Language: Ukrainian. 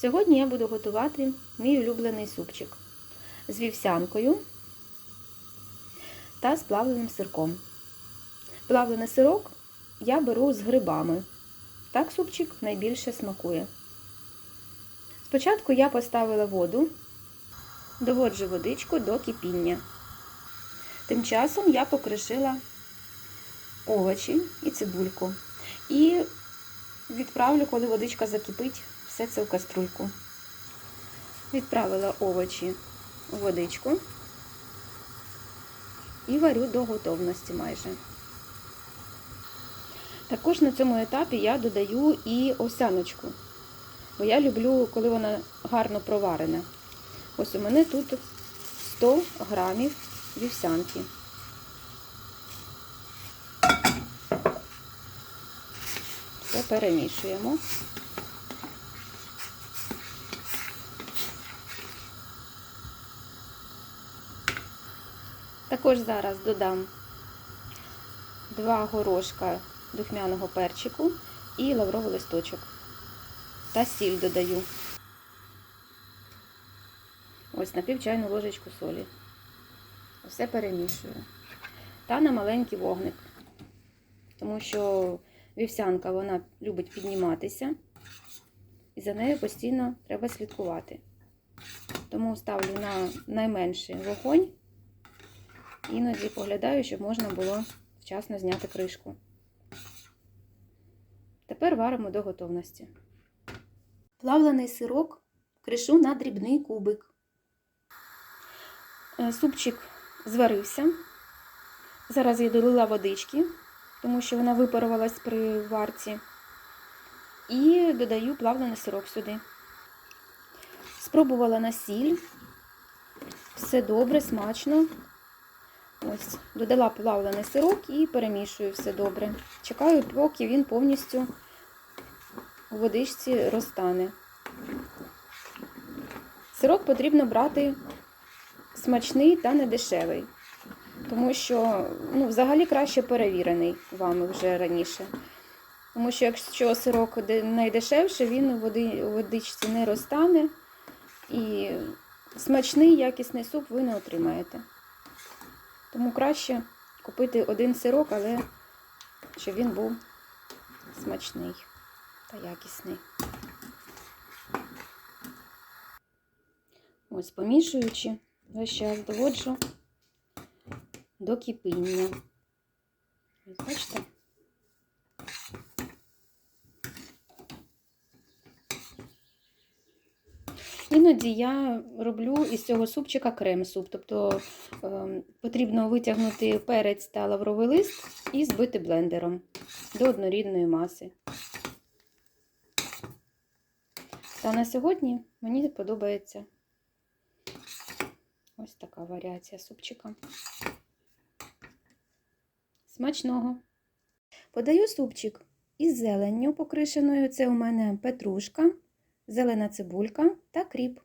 Сьогодні я буду готувати мій улюблений супчик з вівсянкою та з плавленим сирком. Плавлений сирок я беру з грибами. Так супчик найбільше смакує. Спочатку я поставила воду, доводжу водичку до кипіння. Тим часом я покришила овочі і цибульку. І відправлю, коли водичка закипить, все це в каструльку. Відправила овочі у водичку і варю до готовності майже. Також на цьому етапі я додаю і овсяночку, бо я люблю, коли вона гарно проварена. Ось у мене тут 100 грамів вівсянки. Все перемішуємо. Також зараз додам 2 горошка духмяного перчику і лавровий листочок. Та сіль додаю. Ось на пів чайну ложечку солі. Все перемішую. Та на маленький вогник. Тому що вівсянка вона любить підніматися, і за нею постійно треба слідкувати. Тому ставлю на найменший вогонь, іноді поглядаю, щоб можна було вчасно зняти кришку. Тепер варимо до готовності. Плавлений сирок кришу на дрібний кубик. Е, Супчик зварився. Зараз я долила водички, тому що вона випарувалась при варці. І додаю плавлений сирок сюди. Спробувала на сіль. Все добре, смачно. Ось, додала плавлений сирок і перемішую все добре. Чекаю, поки він повністю у водичці розтане. Сирок потрібно брати смачний та недешевий, тому що ну, взагалі краще перевірений вами вже раніше. Тому що якщо сирок найдешевший, він у води, у водичці не розтане і смачний якісний суп ви не отримаєте. Тому краще купити один сирок, але щоб він був смачний та якісний. Ось помішуючи, весь час доводжу до кипіння. Бачите? Іноді я роблю із цього супчика крем-суп. Тобто е, потрібно витягнути перець та лавровий лист і збити блендером до однорідної маси. Та на сьогодні мені подобається ось така варіація супчика. Смачного! Подаю супчик із зеленню покришеною. Це у мене петрушка, зелена цибулька та кріп.